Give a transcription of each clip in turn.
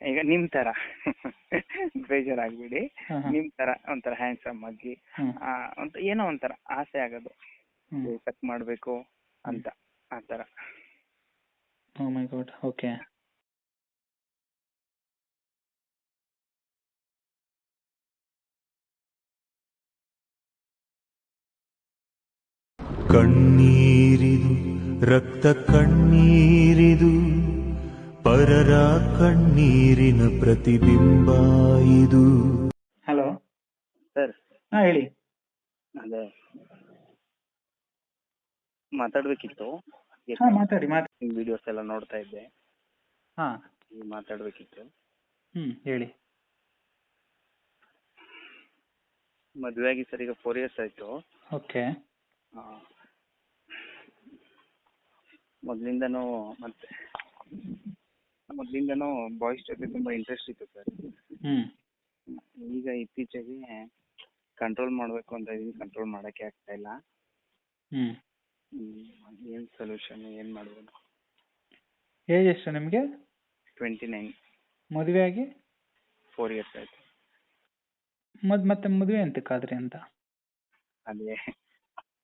ಈಗ ನಿಮ್ ತರ. ಬೇಜಾರಾಗ್ಬೇಡಿ. ಆಗ್ಬಿಡಿ ನಿಮ್ ತರ ಒಂಥರ ಹ್ಯಾಂಡ್ಸಮ್ ಆಗಿ. ಆ, ಒಂತ ಏನೋ ಒಂಥರ ಆಸೆ ಆಗೋದು. ಕಟ್ ಮಾಡ್ಬೇಕು ಅಂತ ಆ ತರ. ಓ ಮೈ ಗಾಡ್ ಓಕೆ ಕಣ್ಣೀರಿದು ರಕ್ತ ಕಣ್ಣೀರಿದು. ಪರರ ಕಣ್ಣೀರಿನ ಪ್ರತಿಬಿಂಬ ಇದು. ಹಲೋ ಸರ್ ಹಾ ಹೇಳಿ. ಅದೇ. ಮಾತಾಡ್ಬೇಕಿತ್ತು. ಹಾ ಮಾತಾಡಿ ಮಾತಾಡಿ. ವಿಡಿಯೋಸ್ ಎಲ್ಲ ನೋಡ್ತಾ ಇದ್ದೆ. ಹಾ. ಮಾತಾಡ್ಬೇಕಿತ್ತು. ಹ್ಮ್ ಹೇಳಿ. ಮದುವೆ ಆಗಿ ಸರ್ ಈಗ ಫೋರ್ ಇಯರ್ಸ್ ಆಯ್ತು. ಓಕೆ. ಆ, ಮೊದ್ಲಿಂದನೂ ಮತ್ತೆ ಮೊದ್ಲಿಂದನೂ ಬಾಯ್ಸ್ ಜೊತೆ ತುಂಬಾ ಇಂಟ್ರೆಸ್ಟ್ ಇತ್ತು ಸರ್ ಹ್ಞೂ ಈಗ ಇತ್ತೀಚೆಗೆ ಕಂಟ್ರೋಲ್ ಮಾಡಬೇಕು ಅಂತ ಇದೀನಿ ಕಂಟ್ರೋಲ್ ಮಾಡಕ್ಕೆ ಆಗ್ತಾ ಇಲ್ಲ. ಹ್ಞೂ ಹ್ಮ್, ಏನ್ ಸೊಲ್ಯೂಷನ್ ಏನ್ ಮಾಡ್ಬೋದು ಏಜ್ ಎಷ್ಟು ನಿಮಗೆ? ಟ್ವೆಂಟಿ ನೈನ್ ಮದುವೆ ಆಗಿ? ಫೋರ್ ಇಯರ್ಸ್ ಆಯ್ತು. ಮದ್ ಮತ್ತೆ ಮದುವೆ ಕಾದ್ರಿ ಅಂತ? ಅದೇ.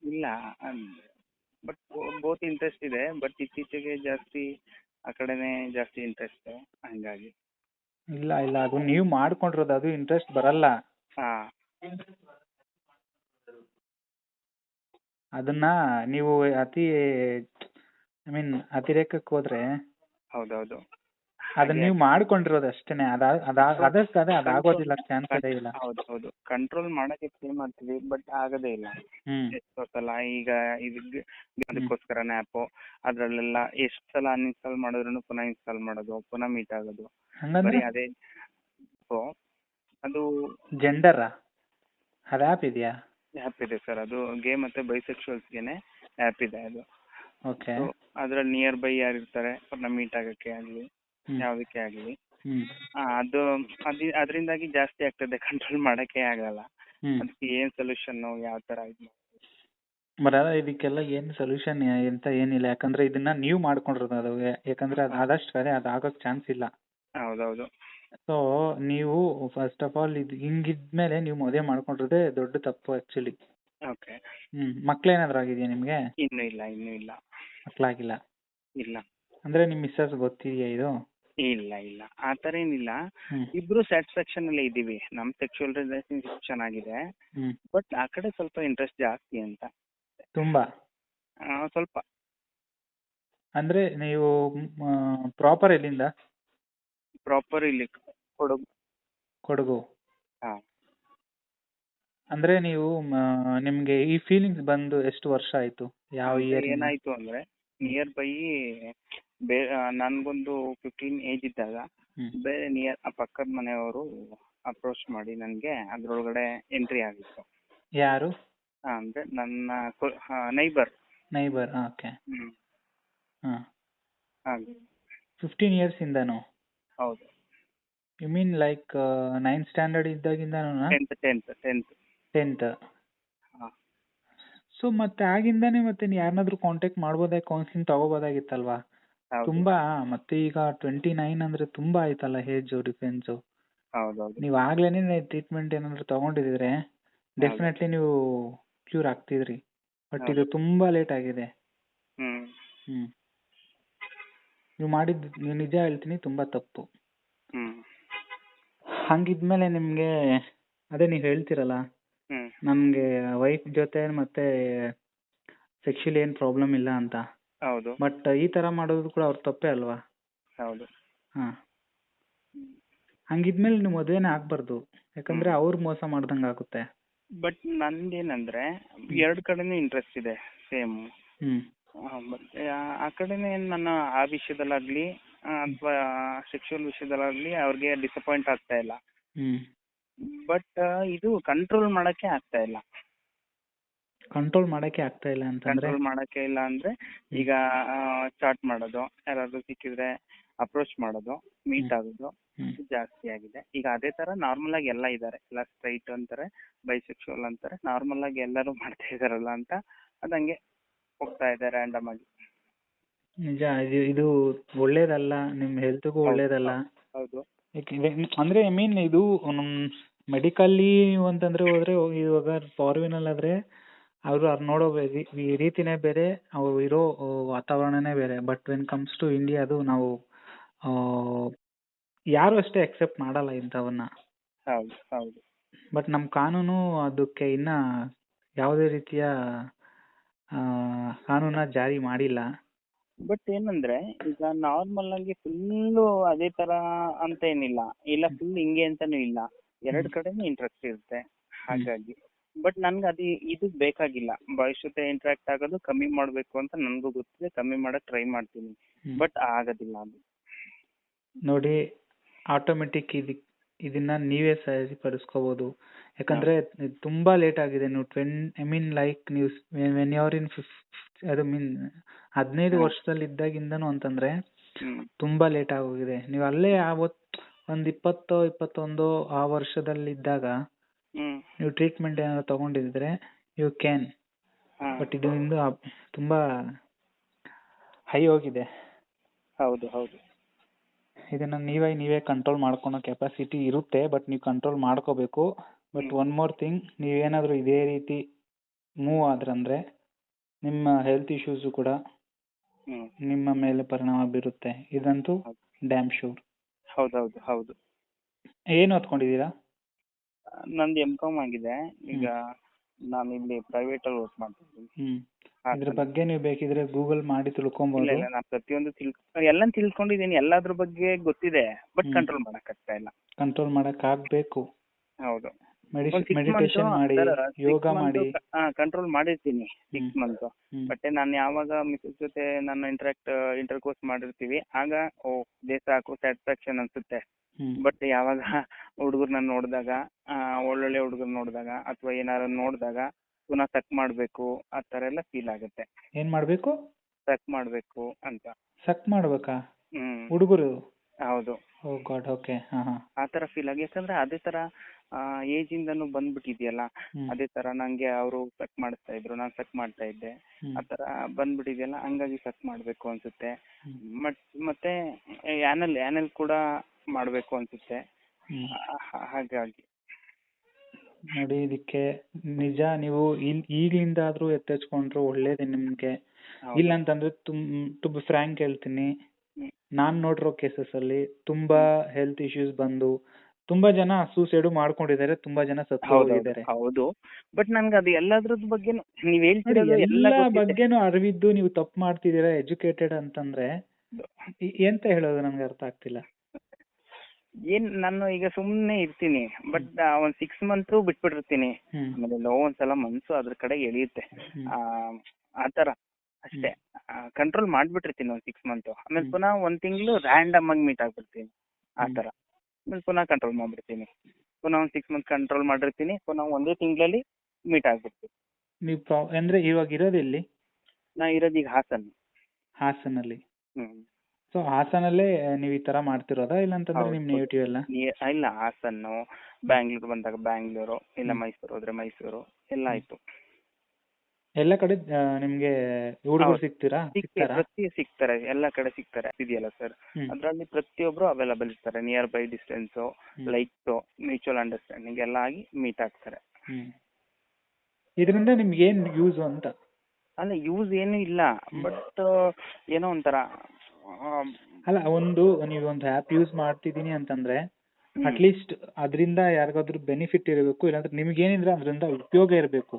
ಇಲ್ಲ ಬಟ್ ಬೋತ್ ಇಂಟ್ರೆಸ್ಟ್ ಇದೆ ಬಟ್ ಇತ್ತೀಚೆಗೆ ಜಾಸ್ತಿ ಆ ಕಡೆನೇ ಜಾಸ್ತಿ ಇಂಟ್ರೆಸ್ಟ್ ಹಂಗಾಗಿ. ಇಲ್ಲ ಇಲ್ಲ ಅದು ನೀವು ಮಾಡ್ಕೊಂಡಿರೋದು ಅದು ಇಂಟ್ರೆಸ್ಟ್ ಬರಲ್ಲ. ಹಾ. ಅದನ್ನ ನೀವು ಅತಿ ಐ ಮೀನ್ ಅತಿರೇಕಕ್ಕೆ ಹೋದ್ರೆ ಹೌದೌದು. ಅದನ್ನ ನೀವು ಮಾಡ್ಕೊಂಡಿರೋದು ಅಷ್ಟೇನೆ. ಅದ ಅದಾ ಅದಕ್ಕೆ ಅದೇ ಅದಾಗೋದಿಲ್ಲ ಚಾನ್ಸ್ ಇದೆ ಇಲ್ಲ. ಹೌದು ಹೌದು. ಕಂಟ್ರೋಲ್ ಮಾಡಕ್ಕೆ ಟ್ರೈ ಮಾಡ್ತೀವಿ ಬಟ್ ಆಗದೇ ಇಲ್ಲ. ಎಷ್ಟೋ ಸಲ ಈಗ ಇದಕ್ಕೆ ಅದಕ್ಕೋಸ್ಕರನೇ ಆ್ಯಪು ಅದರಲ್ಲೆಲ್ಲ ಎಷ್ಟು ಸಲ ಅನ್ಇನ್ಸ್ಟಾಲ್ ಮಾಡಿದ್ರು ಪುನಃ ಇನ್ಸ್ಟಾಲ್ ಮಾಡೋದು ಪುನಃ ಮೀಟ್ ಆಗೋದು. ಬರೀ ಅದೇ ಸೊ ಅದು ಜೆಂಡರ್ ಅದು ಆ್ಯಪ್ ಇದೆಯಾ? ಆ್ಯಪ್ ಇದೆ ಸರ್ ಅದು ಗೇ ಮತ್ತೆ ಬೈಸೆಕ್ಷುವಲ್ಸ್ಗೆನೆ ಆ್ಯಪ್ ಇದೆ ಅದು. ಓಕೆ ಅದ್ರಲ್ಲಿ ನಿಯರ್ ಬೈ ಯಾರು ಇರ್ತಾರೆ ಅವ್ರನ್ನ ಮೀಟ್ ಆಗಕ್ಕೆ ಆಗಲಿ. ಯಾವುದಕ್ಕೆ ಆಗಲಿ. ಅದು ಅದಿ ಅದರಿಂದಾಗಿ ಜಾಸ್ತಿ ಆಗ್ತದೆ ಕಂಟ್ರೋಲ್ ಮಾಡಕ್ಕೆ ಆಗಲ್ಲ. ಅದಕ್ಕೆ ಏನ್ ಸೊಲ್ಯೂಷನ್ ಯಾವ ತರ ಇದು ಬರ ಇದಕ್ಕೆಲ್ಲ ಏನ್ ಸೊಲ್ಯೂಷನ್ ಎಂತ ಏನಿಲ್ಲ. ಯಾಕಂದ್ರೆ ಇದನ್ನ ನೀವು ಮಾಡ್ಕೊಂಡಿರೋದು ಅದು. ಯಾಕಂದ್ರೆ ಅದು ಆದಷ್ಟು ಅದೇ ಅದು ಆಗೋಕ್ ಚಾನ್ಸ್ ಇಲ್ಲ. ಹೌದೌದು. ಸೊ ನೀವು ಫಸ್ಟ್ ಆಫ್ ಆಲ್ ಇದು ಹಿಂಗಿದ್ಮೇಲೆ ನೀವು ಮದುವೆ ಮಾಡ್ಕೊಂಡಿರೋದೇ ದೊಡ್ಡ ತಪ್ಪು ಆಕ್ಚುಲಿ ಓಕೆ ಹ್ಮ್. ಮಕ್ಳೇನಾದ್ರೂ ಆಗಿದೆಯಾ ನಿಮ್ಗೆ? ಇನ್ನು ಇಲ್ಲ ಇನ್ನು ಇಲ್ಲ. ಮಕ್ಳಾಗಿಲ್ಲ. ಇಲ್ಲ. ಅಂದ್ರೆ ನಿಮ್ ಮಿಸ್ಸಸ್ ಗೊತ್ತಿದೆಯಾ ಇದು? ಇಲ್ಲ ಇಲ್ಲ. ಆ ಥರ ಏನಿಲ್ಲ. ಹ್ಮ್. ಇಬ್ರು ಸ್ಯಾಟಿಸ್ಫ್ಯಾಕ್ಷನ್ ಅಲ್ಲೇ ಇದ್ದೀವಿ. ನಮ್ ಸೆಕ್ಷುವಲ್ ರಿಲೇಶನ್ಶಿಪ್ ಚೆನ್ನಾಗಿದೆ. ಹ್ಮ್. ಬಟ್ ಆ ಕಡೆ ಸ್ವಲ್ಪ ಇಂಟ್ರೆಸ್ಟ್ ಜಾಸ್ತಿ ಅಂತ. ತುಂಬಾ? ಆ, ಸ್ವಲ್ಪ. ಅಂದ್ರೆ ನೀವು ಪ್ರಾಪರ್ ಎಲ್ಲಿಂದ? ಪ್ರಾಪರ್ ಇಲ್ಲಿ ಕೊಡಗು. ಕೊಡಗು. ಹಾ. ಅಂದ್ರೆ ನೀವು ಮ, ನಿಮ್ಗೆ ಈ ಫೀಲಿಂಗ್ಸ್ ಬಂದು ಎಷ್ಟು ವರ್ಷ ಆಯ್ತು? ಯಾವ ಇಯರ್ ಏನಾಯ್ತು ಅಂದ್ರೆ ನಿಯರ್ ಬೈ ಬೇ ನನ್ಗೊಂದು ಫಿಫ್ಟೀನ್ ಏಜ್ ಇದ್ದಾಗ ಬೇರೆ ನಿಯರ್ ಆ ಪಕ್ಕದ ಮನೆಯವರು ಅಪ್ರೋಚ್ ಮಾಡಿ ನನಗೆ ಅದ್ರೊಳಗಡೆ ಎಂಟ್ರಿ ಆಗಿತ್ತು. ಯಾರು? ಆ, ಅಂದ್ರೆ ನನ್ನ ನೈಬರ್ ನೈಬರ್ ಓಕೆ ಹ್ಮ್. ಹಾ. ಹಾಗೆ. ಫಿಫ್ಟೀನ್ ಇಯರ್ಸ್ ಇಂದನು? ಹೌದು. You mean like nine standard ಇದ್ದಾಗಿಂದನೂ tenth tenth tenth tenth ಹಾ. ಸೊ ಮತ್ತೆ ಆಗಿಂದಾನೆ ಮತ್ತೆ ಯಾರನ್ನಾದ್ರೂ ಕಾಂಟ್ಯಾಕ್ಟ್ ಮಾಡ್ಬೋದಾ ಕೌನ್ಸಿಲಿಂಗ್ ತಗೋಬೋದಾಗಿತ್ತಲ್ವಾ? ತುಂಬಾ ಮತ್ತೆ ಈಗ ಟ್ವೆಂಟಿ ನೈನ್ ಅಂದ್ರೆ ತುಂಬಾ ಆಯ್ತಲ್ಲ ಹೇಜ್ ಡಿಫೆನ್ಸ್ ಹೌದೌದು. ನೀವು ಆಗ್ಲೇನೆ ಟ್ರೀಟ್ಮೆಂಟ್ ಏನಾದ್ರು ತಗೊಂಡಿದ್ರೆ ಡೆಫಿನೆಟ್ಲಿ ನೀವು ಕ್ಯೂರ್ ಆಗ್ತಿದ್ರಿ. ಬಟ್ ಇದು ತುಂಬಾ ಲೇಟ್ ಆಗಿದೆ. ಹ್ಮ್. ಹ್ಮ್. ನೀವು ಮಾಡಿದ್ ನೀವು ನಿಜ ಹೇಳ್ತೀನಿ ತುಂಬಾ ತಪ್ಪು. ಹ್ಮ್. ಹಂಗಿದ್ಮೇಲೆ ನಿಮ್ಗೆ ಅದೇ ನೀವು ಹೇಳ್ತಿರಲ್ಲ ನಮ್ಗೆ ವೈಫ್ ಜೊತೆ ಮತ್ತೆ ಸೆಕ್ಷುಲಿ ಏನ್ ಪ್ರಾಬ್ಲಮ್ ಇಲ್ಲ ಅಂತ. ಹೌದು. ಬಟ್ ಈ ತರ ಮಾಡೋದು ಕೂಡ ಅವ್ರ ತಪ್ಪೇ ಅಲ್ವಾ? ಹೌದು. ಹಾ. ಹಂಗಿದ್ಮೇಲೆ ನೀವು ಮದುವೆನೇ ಆಗ್ಬಾರ್ದು. ಯಾಕಂದ್ರೆ ಅವ್ರು ಮೋಸ ಮಾಡ್ದಂಗ್ ಆಗುತ್ತೆ. ಬಟ್ ನಂದೇನಂದ್ರೆ ಎರಡ್ ಕಡೆನೂ ಇಂಟ್ರೆಸ್ಟ್ ಇದೆ ಸೇಮ್ ಹ್ಮ್. ಮತ್ತೆ ಆ- ಆ ಕಡೆನೇ ನನ್ನ ಆ ವಿಷಯದಲ್ಲಾಗ್ಲಿ ಅಥವಾ ಸೆಕ್ಷುವಲ್ ವಿಷಯದಲ್ಲಾಗ್ಲಿ ಅವ್ರಿಗೆ ಡಿಸಪಾಯಿಂಟ್ ಆಗ್ತಾ ಇಲ್ಲ. ಹ್ಮ್. ಬಟ್ ಇದು ಕಂಟ್ರೋಲ್ ಮಾಡಕ್ಕೆ ಆಗ್ತಾ ಇಲ್ಲ. ಕಂಟ್ರೋಲ್ ಮಾಡಕ್ಕೆ ಆಗ್ತಾ ಇಲ್ಲ ಅಂತಂದ್ರೆ? ಕಂಟ್ರೋಲ್ ಮಾಡಕ್ಕೆ ಇಲ್ಲ ಅಂದ್ರೆ ಈಗ ಚಾಟ್ ಮಾಡೋದು ಯಾರಾದ್ರೂ ಸಿಕ್ಕಿದ್ರೆ ಅಪ್ರೋಚ್ ಮಾಡೋದು ಮೀಟ್ ಆಗೋದು ಜಾಸ್ತಿ ಆಗಿದೆ. ಈಗ ಅದೇ ತರ ನಾರ್ಮಲ್ ಆಗಿ ಎಲ್ಲ ಇದ್ದಾರೆ ಎಲ್ಲ ಸ್ಟ್ರೈಟ್ ಅಂತಾರೆ ಬೈಸೆಕ್ಷುವಲ್ ಅಂತಾರೆ ನಾರ್ಮಲ್ ಆಗಿ ಎಲ್ಲರೂ ಮಾಡ್ತಾ ಇದಾರಲ್ಲ ಅಂತ ಅದಂಗೆ ಹೋಗ್ತಾ ಇದೆ ರ್ಯಾಂಡಮ್ ಆಗಿ. ನಿಜ ಇದು ಇದು ಒಳ್ಳೇದಲ್ಲ ನಿಮ್ ಹೆಲ್ತ್ಗೂ ಒಳ್ಳೇದಲ್ಲ. ಹೌದು ಅಂದ್ರೆ ಐ ಮೀನ್ ಇದು ಮೆಡಿಕಲ್ಲಿ ಅಂತಂದ್ರೆ ಹೋದ್ರೆ ಇವಾಗ ಫಾರಿನ್ ಆದ್ರೆ ಅವ್ರು ಅವ್ರು ನೋಡೋ ರೀತಿನೇ ಬೇರೆ ಅವ್ರು ಇರೋ ವಾತಾವರಣನೇ ಬೇರೆ. But when comes to India ಅದು ನಾವು ಯಾರು ಅಷ್ಟೇ ಅಕ್ಸೆಪ್ಟ್ ಮಾಡಲ್ಲ ಇಂಥವನ್ನ. ಹೌದು ಹೌದು. ಬಟ್ ನಮ್ಮ ಕಾನೂನು ಅದಕ್ಕೆ ಇನ್ನ ಯಾವುದೇ ರೀತಿಯ ಕಾನೂನ ಜಾರಿ ಮಾಡಿಲ್ಲ. ಬಟ್ ಏನಂದ್ರೆ ಈಗ ನಾರ್ಮಲ್ ಆಗಿ ಫುಲ್ಲು ಅದೇ ತರ ಅಂತ ಏನಿಲ್ಲ. ಇಲ್ಲ ಫುಲ್ ಹಿಂಗೆ ಅಂತಾನು ಇಲ್ಲ. ಎರಡ್ ಕಡೆನೂ ಇಂಟ್ರೆಸ್ಟ್ ಇರುತ್ತೆ. ಹಾಗಾಗಿ. ಬಟ್ ನನ್ಗೆ ಅದು ಇದು ಬೇಕಾಗಿಲ್ಲ. ಭವಿಷ್ಯತೆ ಇಂಟ್ರಾಕ್ಟ್ ಆಗೋದು ಕಮ್ಮಿ ಮಾಡಬೇಕು ಅಂತ ನನಗೂ ಗೊತ್ತಿದೆ. ಕಮ್ಮಿ ಮಾಡಕ್ ಟ್ರೈ ಮಾಡ್ತೀನಿ. ಹ್ಮ್. ಬಟ್ ಆಗೋದಿಲ್ಲ ಅದು. ನೋಡಿ ಆಟೋಮೆಟಿಕ್ ಇದು ಇದನ್ನ ನೀವೇ ಸರಿಪಡಿಸ್ಕೋಬಹುದು ಯಾಕಂದ್ರೆ ಇದ್ ತುಂಬಾ ಲೇಟ್ ಆಗಿದೆ. ನೀವು ಟ್ವೆನ್ ಐ ಮೀನ್ ಲೈಕ್ ನೀವು ವೆನ್ ಯುವರ್ ಇನ್ ಅದು ಮೀನ್ ಹದಿನೈದು ಹ್ಮ್. ವರ್ಷದಲ್ಲಿ ಇದ್ದಾಗಿಂದನು ಅಂತಂದ್ರೆ ಹ್ಮ್. ತುಂಬಾ ಲೇಟ್ ಆಗೋಗಿದೆ. ನೀವು ಅಲ್ಲೇ ಆವತ್ತು ಒಂದ್ ಇಪ್ಪತ್ತೋ ಇಪ್ಪತ್ತೊಂದೋ ಆ ವರ್ಷದಲ್ಲಿದ್ದಾಗ ಹ್ಮ್. ನೀವು ಟ್ರೀಟ್ಮೆಂಟ್ ಏನಾದ್ರು ತಗೊಂಡಿದ್ರೆ ಯು ಕ್ಯಾನ್ ಹಾ. ಬಟ್ ಇದು ಆ- ತುಂಬಾ ಹೈ ಹೋಗಿದೆ. ಹೌದು ಹೌದು. ಇದನ್ನ ನೀವೇ ನೀವೇ ಕಂಟ್ರೋಲ್ ಮಾಡ್ಕೊಳೋ ಕೆಪಾಸಿಟಿ ಇರುತ್ತೆ ಬಟ್ ನೀವು ಕಂಟ್ರೋಲ್ ಮಾಡ್ಕೋಬೇಕು. ಬಟ್. ಒನ್ ಮೋರ್ ಥಿಂಗ್ ನೀವೇನಾದರೂ ಇದೇ ರೀತಿ ಮೂವ್ ಆದ್ರಂದ್ರೆ ನಿಮ್ಮ ಹೆಲ್ತ್ ಇಶ್ಯೂಸ್ ಕೂಡ ಹ್ಮ್. ನಿಮ್ಮ ಮೇಲೆ ಪರಿಣಾಮ ಬೀರುತ್ತೆ. ಇದಂತೂ ಹೌದು. ಡ್ಯಾಮ್ ಶೂರ್ ಹೌದೌದು ಹೌದು ಏನು ಓದ್ಕೊಂಡಿದ್ದೀರಾ ನಂದು ಎಂ ಕಾಮ್ ಆಗಿದೆ. ಈಗ ನಾನು ಇಲ್ಲಿ ಪ್ರೈವೇಟ್ ಅಲ್ಲಿ ವರ್ಕ್ ಮಾಡ್ತಿದ್ದೀನಿ ಹ್ಮ್. ಹಾ, ಇದ್ರ ಬಗ್ಗೆ ನೀವು ಬೇಕಿದ್ರೆ ಗೂಗಲ್ ಮಾಡಿ ಇಲ್ಲ ತಿಳ್ಕೊಬಹುದು ಇಲ್ಲ ನಾನು ಪ್ರತಿಯೊಂದು ತಿಳ್ ಎಲ್ಲ ತಿಳ್ಕೊಂಡಿದ್ದೀನಿ. ಎಲ್ಲದ್ರ ಬಗ್ಗೆ ಗೊತ್ತಿದೆ ಬಟ್. ಕಂಟ್ರೋಲ್ ಮಾಡಕ್ ಆಗ್ತಾ ಇಲ್ಲ. ಕಂಟ್ರೋಲ್ ಮಾಡಕ್ ಆಗ್ಬೇಕು. ಹೌದು. ಮೆಡಿಟೇಷನ್ ಮಾಡಿ ಯೋಗ ಮಾಡಿ. ಕಂಟ್ರೋಲ್ ಮಾಡಿರ್ತೀನಿ ಸಿಕ್ಸ್. ಮಂತ್ ಬಟ್ ನಾನು ಯಾವಾಗ ಮಿಸಸ್ ಜೊತೆ ನಾನು ಇಂಟ್ರಾಕ್ಟ್ ಇಂಟರ್ಕೋರ್ಸ್ ಮಾಡಿರ್ತೀವಿ ಆಗ ಓ ದೇಶ ಸಾಕು ಸ್ಯಾಟಿಸ್ಫ್ಯಾಕ್ಷನ್ ಅನ್ಸುತ್ತೆ. ಬಟ್ ಯಾವಾಗ ಹುಡುಗರ್ನ ನೋಡಿದಾಗ ಒಳ್ಳೊಳ್ಳೆ ಹುಡುಗರ್ ನೋಡಿದಾಗ ಅಥವಾ ಏನಾರ ನೋಡಿದಾಗ ಪುನಃ ಸಕ್ ಮಾಡಬೇಕು ಆ ತರ ಎಲ್ಲ ಫೀಲ್ ಆಗುತ್ತೆ. ಏನ್ ಮಾಡ್ಬೇಕು? ಸಕ್ ಮಾಡಬೇಕು ಅಂತ. ಸಕ್ ಮಾಡ್ಬೇಕಾ? ಹುಡುಗರು? ಹೌದು. Oh god okay. ಆ ತರ ಫೀಲ್ ಆಗಿ ಯಾಕಂದ್ರೆ ಅದೇ ತರ ಏಜ್ ಇಂದನು ಬಂದ್ಬಿಟ್ಟಿದ್ಯಲ್ಲ ಅದೇ ತರ ನಂಗೆ ಅವರು ಸಕ್ ಮಾಡಿಸ್ತಾ ಇದ್ರು ನಾನು ಸಕ್ ಮಾಡ್ತಾ ಇದ್ದೆ. ಆ ತರ ಬಂದ್ಬಿಟ್ಟಿದ್ಯಲ್ಲ ಹಂಗಾಗಿ ಸಕ್ ಮಾಡ್ಬೇಕು ಅನ್ಸುತ್ತೆ. ಮತ್ತೆ ಆ್ಯನಲ್ ಆ್ಯನಲ್ ಕೂಡ ಮಾಡ್ಬೇಕು ಅನ್ಸುತ್ತೆ. ಹಾಗಾಗಿ. ನೋಡಿ ಇದಕ್ಕೆ ನಿಜ ನೀವು ಈಗ್ಲಿಂದ ಆದ್ರೂ ಎತ್ತೆಚ್ಕೊಂಡ್ರು ಒಳ್ಳೇದೇ ನಿಮ್ಗೆ. ಇಲ್ಲ ಅಂತಂದ್ರೆ ತುಂಬ ಟು ಫ್ರಾಂಕ್ ಹೇಳ್ತೀನಿ. ನಾನ್ ನೋಡಿರೋ ಕೇಸಸ್ ಅಲ್ಲಿ ತುಂಬಾ ಹೆಲ್ತ್ ಇಶ್ಯೂಸ್ ಬಂದು ತುಂಬಾ ಜನ ಸೂಸೈಡ್ ಮಾಡ್ಕೊಂಡಿದ್ದಾರೆ ತುಂಬಾ ಜನ ಸತ್ತೋಗಿದ್ದಾರೆ. ಹೌದು. ಬಟ್ ನನ್ಗೆ ಅದು ಎಲ್ಲದ್ರದ್ದು ಬಗ್ಗೆ ನೀವ್ ಹೇಳ್ತಿರೋದು ಎಲ್ಲ ಬಗ್ಗೆನು ಅರಿವಿದ್ದು ನೀವು ತಪ್ಪು ಮಾಡ್ತಿದ್ದೀರಾ ಎಜುಕೇಟೆಡ್ ಅಂತಂದ್ರೆ ಎಂತ ಹೇಳೋದು ನನಗೆ ಅರ್ಥ ಆಗ್ತಿಲ್ಲ. ಏನ್ ನಾನು ಈಗ ಸುಮ್ನೆ ಇರ್ತೀನಿ ಬಟ್ ಒಂದ್ ಸಿಕ್ಸ್ ಮಂತ್ ಬಿಟ್ಬಿಟ್ಟಿರ್ತೀನಿ. ಆಮೇಲೆ ಲೋ ಒಂದ್ಸಲ ಮನ್ಸು ಅದ್ರ ಕಡೆ ಎಳೆಯುತ್ತೆ. ಆತರ ಅಷ್ಟೇ. ಕಂಟ್ರೋಲ್ ಮಾಡ್ಬಿಟ್ಟಿರ್ತೀನಿ ಒಂದ್ ಸಿಕ್ಸ್ ಮಂತ್ ಆಮೇಲೆ. ಪುನಃ ಒಂದ್ ತಿಂಗಳು ರ್ಯಾಂಡಮ್ ಆಗಿ ಮೀಟ್ ಆಗ್ಬಿಡ್ತೀನಿ. ಆತರ ತರ ಆಮೇಲೆ ಪುನಃ ಕಂಟ್ರೋಲ್ ಮಾಡ್ಬಿಡ್ತೀನಿ. ಪುನಃ ಒಂದು ಸಿಕ್ಸ್ ಮಂತ್ ಕಂಟ್ರೋಲ್ ಮಾಡಿರ್ತೀನಿ. ಪುನಃ ಒಂದೇ ತಿಂಗಳಲ್ಲಿ ಮೀಟ್ ಆಗಿಬಿಡ್ತೀನಿ. ನೀವು ಪ್ರಾ- ಅಂದ್ರೆ ಇವಾಗ ಇರೋದೆಲ್ಲಿ ನಾ ಇರೋದು ಈಗ ಹಾಸನ್. ಹಾಸನಲ್ಲಿ. ಹ್ಮ್. ಸೊ ಹಾಸನಲ್ಲೇ ನೀವು ಈ ತರ ಮಾಡ್ತಿರೋದಾ? ಇಲ್ಲ ಅಂತಂದ್ರೆ ಹೌದು, ನಿಮ್ ಹೌದು. ನೇಟಿವ್ ಎಲ್ಲ? ನೀ- ಇಲ್ಲ ಹಾಸನ್ನು ಬ್ಯಾಂಗ್ಳೂರ್ ಬಂದಾಗ ಬ್ಯಾಂಗ್ಳೂರು ಇಲ್ಲ. ಮೈಸೂರು ಹೋದ್ರೆ ಮೈಸೂರು ಎಲ್ಲ ಆಯ್ತು. ಎಲ್ಲ ಕಡೆ ನಿಮ್ಗೆ ಹುಡುಗರು ಹೌದು. ಸಿಗ್ತೀರಾ? ಪ್ರತಿ ಸಿಗ್ತಾರೆ ಎಲ್ಲ ಕಡೆ ಸಿಗ್ತಾರೆ. ಇದೆಯಲ್ಲ ಸರ್ ಹ್ಮ್. ಅದ್ರಲ್ಲಿ ಪ್ರತಿಯೊಬ್ರು ಅವೈಲಬಲ್ ಇರ್ತಾರೆ nearby distance hmm. Like mutual understanding ಎಲ್ಲ ಆಗಿ ಮೀಟ್ ಆಗ್ತಾರೆ. ಹ್ಮ್. ಇದರಿಂದ ನಿಮ್ಗೆ ಏನ್ ಯೂಸ್ ಅಂತ? ಅಲ್ಲ ಯೂಸ್ ಏನು ಇಲ್ಲ ಬಟ್ ಏನೋ ಒಂಥರ ಅಲ್ಲ ಒಂದು ನೀವು ಒಂದು ಆ್ಯಪ್ ಯೂಸ್ ಮಾಡ್ತಿದೀನಿ ಅಂತಂದ್ರೆ ಅಟ್ಲೀಸ್ಟ್ ಅದರಿಂದ ಯಾರಿಗಾದ್ರೂ ಬೆನಿಫಿಟ್ ಇರಬೇಕು ಇಲ್ಲಾಂದ್ರೆ ನಿಮ್ಗೆ ಏನಿದ್ರೆ ಅದರಿಂದ ಉಪಯೋಗ ಇರಬೇಕು.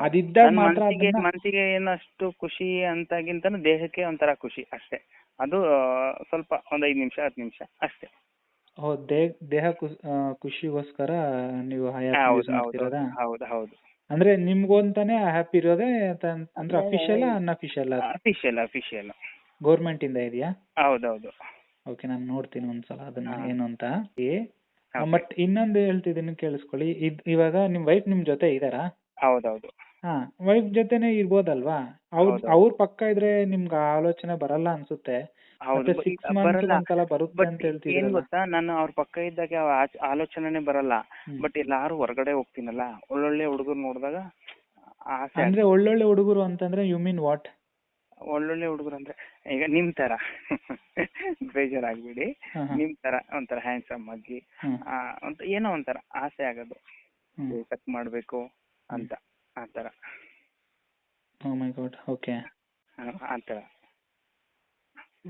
ಅದಿದ್ದಾಗ ಮಾತ್ರ ಮನಸ್ಸಿಗೆ ಅದನ್ನ ಮನಸ್ಸಿಗೆ ಏನಷ್ಟು ಖುಷಿ ಅಂತಾಗಿಂತನೂ ದೇಹಕ್ಕೆ ಒಂಥರ ಖುಷಿ ಅಷ್ಟೇ. ಅದು ಸ್ವಲ್ಪ ಒಂದ್ ಐದ್ ನಿಮಿಷ ಹತ್ತು ನಿಮಿಷ ಅಷ್ಟೇ. ಓ, ದೇಹ ದೇಹ ಖುಷ್- ಆ, ಖುಷಿಗೋಸ್ಕರ ನೀವು ಹೌದು ಹೌದು ಮಾಡ್ತಿರೋದಾ? ಹೌದು ಹೌದು. ಅಂದ್ರೆ ನಿಮ್ಗೊಂತಾನೆ ಹ್ಯಾಪಿ ಇರೋದೇ ಅಂತ- ಅಂದ್ರೆ official unofficial official official government ಇಂದ ಇದೆಯಾ? ಹೌದೌದು ಓಕೆ ನಾನು ನೋಡ್ತೀನಿ ಒಂದ್ಸಲ ಅದನ್ನ ಹಾ. ಏನು ಅಂತ. ಬಟ್ ಇನ್ನೊಂದು ಹೇಳ್ತಿದ್ದೀನಿ ಕೇಳಿಸ್ಕೊಳ್ಳಿ. ಇದ್ ಇವಾಗ ನಿಮ್ ವೈಫ್ ನಿಮ್ ಜೊತೆ ಇದಾರಾ ಹೌದೌದು. ಹಾ ವೈಫ್ ಜೊತೆನೆ ಇರ್ಬೋದಲ್ವಾ? ಅವ್ರ ಹೌದು. ಅವ್ರ ಪಕ್ಕ ಇದ್ರೆ ನಿಮ್ಗೆ ಆಲೋಚನೆ ಬರಲ್ಲ ಅನ್ಸುತ್ತೆ. ಹೌದು ಮತ್ತೆ ಬ- ಸಿಕ್ಸ್ ಮಂತ್ ಬರಲ್ಲ. ಒಂದ್ಸಲ ಬರುತ್ತೆ ಬಟ್ ಅಂತ ಏನ್ ಹೇಳ್ತಿದ್ರಲ್ಲ. ಗೊತ್ತಾ? ನಾನು ಅವ್ರ ಪಕ್ಕ ಇದ್ದಾಗ ಆಚ್- ಆಲೋಚನೆನೇ ಬರಲ್ಲ. ಹ್ಮ್. ಬಟ್ ಎಲ್ಲಾರು ಹೊರಗಡೆ ಹೋಗ್ತೀನಲ್ಲ? ಒಳ್ಳೊಳ್ಳೆ ಹುಡುಗರು ನೋಡಿದಾಗ ಆಸೆ ಅಂದ್ರೆ ಒಳ್ಳೊಳ್ಳೆ ಹುಡುಗರು ಅಂತಂದ್ರೆ ಯು ಮೀನ್ ವಾಟ್ ಒಳ್ಳೊಳ್ಳೆ ಹುಡುಗರು ಅಂದ್ರೆ ಈಗ ನಿಮ್ ತರ ಬೇಜಾರಾಗ್ಬಿಡಿ. ನಿಮ್ ತರ ಒಂಥರ ಹ್ಯಾಂಡ್ಸಮ್ ಆಗಿ ಆ, ಒಂತ ಏನೋ ಒಂಥರ ಆಸೆ ಆಗೋದು. ಕಟ್ ಮಾಡ್ಬೇಕು. ಅಂತ ಆ ತರ ಓ ಮೈ ಗಾಡ್ ಓಕೆ ಆ, ಥರ.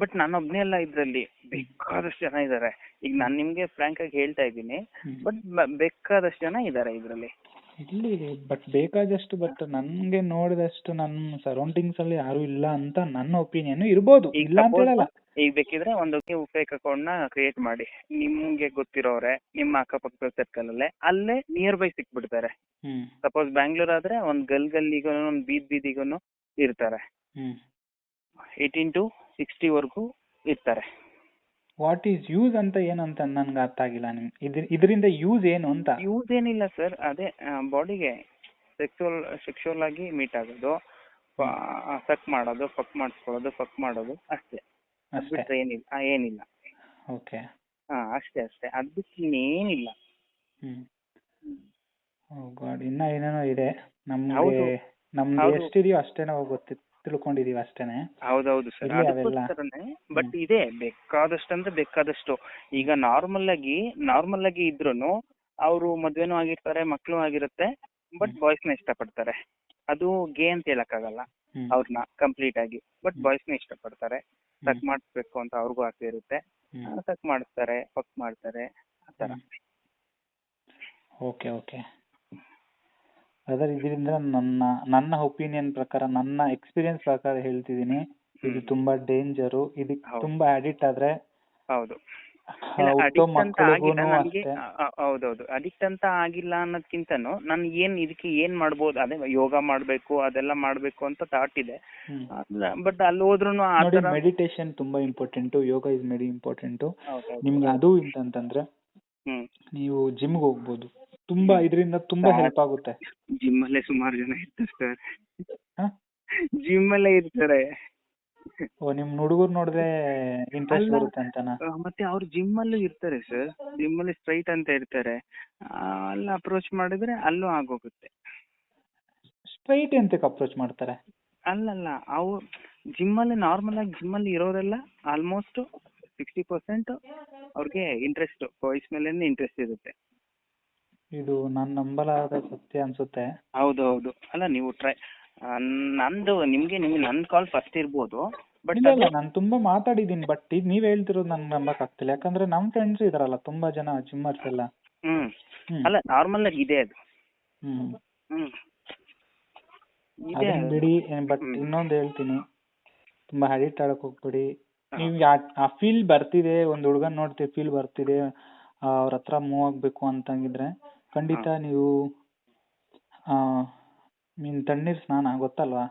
ಬಟ್ ನಾನೊಬ್ನೇ ಅಲ್ಲ ಇದ್ರಲ್ಲಿ ಬೇಕಾದಷ್ಟು ಜನ ಇದ್ದಾರೆ ಈಗ ನಾನ್ ನಿಮ್ಗೆ ಫ್ರಾಂಕ್ ಆಗಿ ಹೇಳ್ತಾ ಇದ್ದೀನಿ ಬಟ್ ಬೇಕಾದಷ್ಟು ಜನ ಇದ್ದಾರೆ ಇದ್ರಲ್ಲಿ. ಇಲ್ಲಿ ಬಟ್ ಬೇಕಾದಷ್ಟು ಬಟ್ ನನ್ಗೆ ನೋಡಿದಷ್ಟು ನನ್ನ ಸರೌಂಡಿಂಗ್ಸ್ ಅಲ್ಲಿ ಯಾರು ಇಲ್ಲ ಅಂತ ನನ್ನ ಒಪಿನಿಯನ್ ಇರ್ಬೋದು. ಇಲ್ಲ ಅಂತ ಹೇಳಲ್ಲ. ಈಗ ಬೇಕಿದ್ರೆ ಒಂದು ಫೇಕ್ ಅಕೌಂಟ್ನ ಕ್ರಿಯೇಟ್ ಮಾಡಿ. ನಿಮ್ಗೆ ಗೊತ್ತಿರೋರೆ ನಿಮ್ಮ ಅಕ್ಕಪಕ್ಕದ ಸರ್ಕಲ್ ಅಲ್ಲೇ. ಅಲ್ಲೇ ನಿಯರ್ ಬೈ ಸಿಕ್ಬಿಡ್ತಾರೆ ಸಪೋಸ್ ಬ್ಯಾಂಗ್ಳೂರ್ ಆದ್ರೆ ಒಂದ್ ಗಲ್ ಗಲ್ಲಿಗೂ ಒಂದ್ ಬೀದ್ ಬೀದಿಗೂನು ಇರ್ತಾರೆ. ಏಯ್ಟೀನ್ ಟು ಸಿಕ್ಸ್ಟಿ ವರ್ಗೂ ಇರ್ತಾರೆ. ವಾಟ್ ಈಸ್ ಯೂಸ್ ಅಂತ ಏನು ಅಂತ ನನ್ಗೆ ಅರ್ಥ ಆಗಿಲ್ಲ ನಿಮ್ ಇದರಿಂದ ಯೂಸ್ ಏನು ಅಂತ? ಯೂಸ್ ಏನಿಲ್ಲ ಸರ್ ಅದೇ ಬಾಡಿಗೆ ಸೆಕ್ಸುವಲ್ ಸೆಕ್ಸುವಲ್ ಆಗಿ ಮೀಟ್ ಆಗೋದು. ಸಕ್ ಮಾಡೋದು ಫಕ್ ಮಾಡಿಸ್ಕೊಳ್ಳೋದು ಫಕ್ ಮಾಡೋದು ಅಷ್ಟೇ. ಬಿಟ್ರೆ ಏನಿಲ್ಲ. ಆ, ಏನಿಲ್ಲ. ಓಕೆ. ಹಾ ಅಷ್ಟೇ ಅಷ್ಟೇ. ಅದ್ ಬಿಟ್ಟು ಇನ್ನೇನಿಲ್ಲ. ಹ್ಮ್. ಓ ಗಾಡ್ ಇನ್ನ ಏನೇನೋ ಇದೆ? ನಮ್ಗೆ ಹೌದು. ನಮ್ಗೆ ಹೌದು. ಎಷ್ಟಿದೆಯೋ ಅಷ್ಟೇ ನಾವು ಗೊತ್ತಿ ತಿಳ್ಕೊಂಡಿದೀವಿ ಅಷ್ಟೇನೆ. ಹೌದೌದು ಸರ್. ಇಲ್ಲಿ ಅವೆಲ್ಲ. ಅದಕ್ಕೋಸ್ಕರನೇ ಬಟ್ ಇದೆ ಬೇಕಾದಷ್ಟು ಅಂದ್ರೆ ಬೇಕಾದಷ್ಟು. ಈಗ ನಾರ್ಮಲ್ ಆಗಿ ನಾರ್ಮಲ್ ಆಗಿ ಇದ್ರೂನು ಅವರು ಮದ್ವೆನೂ ಆಗಿರ್ತಾರೆ ಮಕ್ಳು ಆಗಿರುತ್ತೆ ಬಟ್ ಬಾಯ್ಸ್ನ ಇಷ್ಟಪಡ್ತಾರೆ. ಅದು ಗೇ ಅಂತ ಹೇಳಕ್ಕಾಗಲ್ಲ. ಅವ್ರನ್ನ ಕಂಪ್ಲೀಟ್ ಆಗಿ. ಬಟ್. ಬಾಯ್ಸ್ನ ಇಷ್ಟಪಡ್ತಾರೆ. ಸಕ್ ಮಾಡಿಸ್ಬೇಕು ಅಂತ ಅವ್ರಿಗೂ ಆಸೆ ಇರುತ್ತೆ. ಸಕ್ ಮಾಡಿಸ್ತಾರೆ ಪಕ್ ಮಾಡ್ತಾರೆ ಆ ತರ ಓಕೆ ಓಕೆ. ಅದರ ಇದರಿಂದ ನನ್ನ ನನ್ನ ಒಪಿನಿಯನ್ ಪ್ರಕಾರ ನನ್ನ ಎಕ್ಸ್ಪೀರಿಯನ್ಸ್ ಪ್ರಕಾರ ಹೇಳ್ತಿದ್ದೀನಿ. ಇದು ತುಂಬಾ ಡೇಂಜರು ಇದಕ್ಕೆ ತುಂಬಾ ಅಡಿಕ್ಟ್ ಆದ್ರೆ ಹೌದು. ಹೌದೌದು. ಅಡಿಕ್ಟ್ ಅಂತ ಆಗಿಲ್ಲ ಅನ್ನೋದ್ಕಿಂತನೂ ನಾನು ಏನ್ ಇದಕ್ಕೆ ಏನ್ ಮಾಡ್ಬೋದು ಅದೇ ಯೋಗ ಮಾಡ್ಬೇಕು ಅದೆಲ್ಲ ಮಾಡ್ಬೇಕು ಅಂತ ಥಾಟ್ ಇದೆ. ಬಟ್ ಅಲ್ಲಿ ಹೋದ್ರುನು ಆ ನೋಡಿ ತರ ಮೆಡಿಟೇಷನ್ ತುಂಬಾ important yoga is very important. ನಿಮ್ಗೆ ಅದು ಅಂತಂದ್ರೆ ನೀವು ಜಿಮ್ಗೆ ಹೋಗ್ಬೋದು. ತುಂಬಾ ಇದರಿಂದ ತುಂಬಾ. ಹೆಲ್ಪ್ ಆಗುತ್ತೆ. ಜಿಮ್ ಅಲ್ಲೇ ಸುಮಾರು ಜನ ಇರ್ತಾರೆ ಸರ್? ಜಿಮ್ ಅಲ್ಲೇ ಇರ್ತಾರೆ. ಓ ನಿಮ್ ಹುಡುಗರು ನೋಡಿದ್ರೆ ಇಂಟ್ರೆಸ್ಟ್ ಅಲ್ಲ. ಬರುತ್ತೆ ಅಂತನಾ? ಆ, ಮತ್ತೆ ಅವ್ರು ಜಿಮ್ ಅಲ್ಲೂ ಇರ್ತಾರೆ ಸರ್ ಜಿಮ್ ಅಲ್ಲಿ ಸ್ಟ್ರೈಟ್ ಅಂತ ಇರ್ತಾರೆ. ಆ, ಅಲ್ಲಿ ಅಪ್ರೋಚ್ ಮಾಡಿದ್ರೆ ಅಲ್ಲೂ ಆಗೋಗುತ್ತೆ. ಸ್ಟ್ರೈಟ್ ಎಂತಕ್ಕೆ ಅಪ್ರೋಚ್ ಮಾಡ್ತಾರೆ? ಅಲ್ಲಲ್ಲ ಅವು ಜಿಮ್ ಅಲ್ಲಿ ನಾರ್ಮಲ್ ಆಗಿ ಜಿಮ್ ಅಲ್ಲಿ ಇರೋರೆಲ್ಲ ಆಲ್ಮೋಸ್ಟ್ ಸಿಕ್ಸ್ಟಿ ಪರ್ಸೆಂಟ್ ಅವ್ರಿಗೆ ಇಂಟ್ರೆಸ್ಟ್ ಬಾಯ್ಸ್ ಮೇಲೆ ಇಂಟ್ರೆಸ್ಟ್ ಇರುತ್ತೆ. ಇದು ನಾನ್ ನಂಬಲಾದ ಸತ್ಯ ಅನ್ಸುತ್ತೆ. ಹೌದು ಹೌದು ಅಲ್ಲ ನೀವು ಟ್ರೈ ನಂದು ನಿಮ್ಗೆ ನಿಮ್ಗೆ ನನ್ನ ಕಾಲ್ ಫಸ್ಟ್ ಇರ್ಬೋದು ಬಟ್ ಇಲ್ಲ ಇಲ್ಲ ನಾನು ತುಂಬಾ ಮಾತಾಡಿದೀನಿ ಬಟ್ ಇದು ನೀವ್ ಹೇಳ್ತಿರೋದು ನಂಗೆ ನಂಬಕ್ ಆಗ್ತಿಲ್ಲ ಯಾಕಂದ್ರೆ ನಮ್ ಫ್ರೆಂಡ್ಸ್ ಇದಾರಲ್ಲ ತುಂಬಾ ಜನ ಜಿಮ್ಮರ್ಸ್ ಎಲ್ಲ. ಹ್ಮ್. ಹ್ಮ್. ಅಲ್ಲ ನಾರ್ಮಲ್ ಆಗಿ ಇದೆ ಅದು. ಹ್ಮ್. ಹ್ಮ್. ಇದೆ ಅದನ್ನ ಬಿಡಿ ಬಟ್ ಹ್ಮ್. ಇನ್ನೊಂದ್ ಹೇಳ್ತೀನಿ. ತುಂಬಾ ಅಡಿಕ್ಟ್ ಆಗಕ್ ಹೋಗ್ಬೇಡಿ. ನೀವು ಆ ಫೀಲ್ ಬರ್ತಿದೆ ಒಂದ್ ಹುಡುಗನ್ ನೋಡ್ತೀವಿ ಫೀಲ್ ಬರ್ತಿದೆ ಅವ್ರ ಹತ್ರ ಮೂವ್ ಆಗ್ಬೇಕು ಅಂತಂಗಿದ್ರೆ ಖಂಡಿತ ನೀವು ಆ ಮೀನ್ ತಣ್ಣೀರ್ ಸ್ನಾನ ಗೊತ್ತಲ್ವಾ?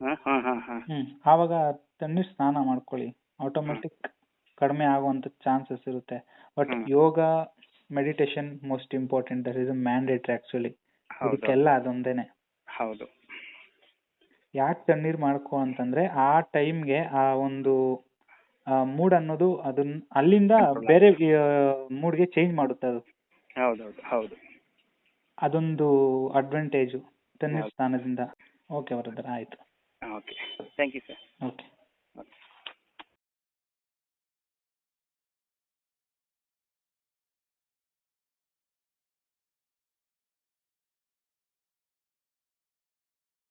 ಹಾ ಹಾ ಹಾ ಹಾ. ಹ್ಮ್ ಆವಾಗ ತಣ್ಣೀರ್ ಸ್ನಾನ ಮಾಡ್ಕೊಳ್ಳಿ. ಆಟೋಮೆಟಿಕ್ ಕಡಿಮೆ ಆಗುವಂತ ಚಾನ್ಸಸ್ ಇರುತ್ತೆ. But yoga meditation most important that is mandatory actually ಹೌದು. ಇದಕ್ಕೆಲ್ಲ ಅದೊಂದೇನೆ. ಹೌದು. ಯಾಕೆ ತಣ್ಣೀರ್ ಮಾಡ್ಕೊ ಅಂತಂದ್ರೆ ಆ ಟೈಮ್ಗೆ ಆ ಒಂದು ಮೂಡ್ ಅನ್ನೋದು ಅದನ್ನ ಅಲ್ಲಿಂದ ಬೇರೆ ಮೂಡ್ಗೆ ಚೇಂಜ್ ಮಾಡುತ್ತೆ ಅದು. ಹೌದೌದು ಹೌದು. ಅದೊಂದು ಅಡ್ವಾಂಟೇಜು ತಣ್ಣೀರ್ ಸ್ಥಾನದಿಂದ. ಓಕೆ ಬ್ರದರ್ ಆಯ್ತು. Okay. Thank you sir okay.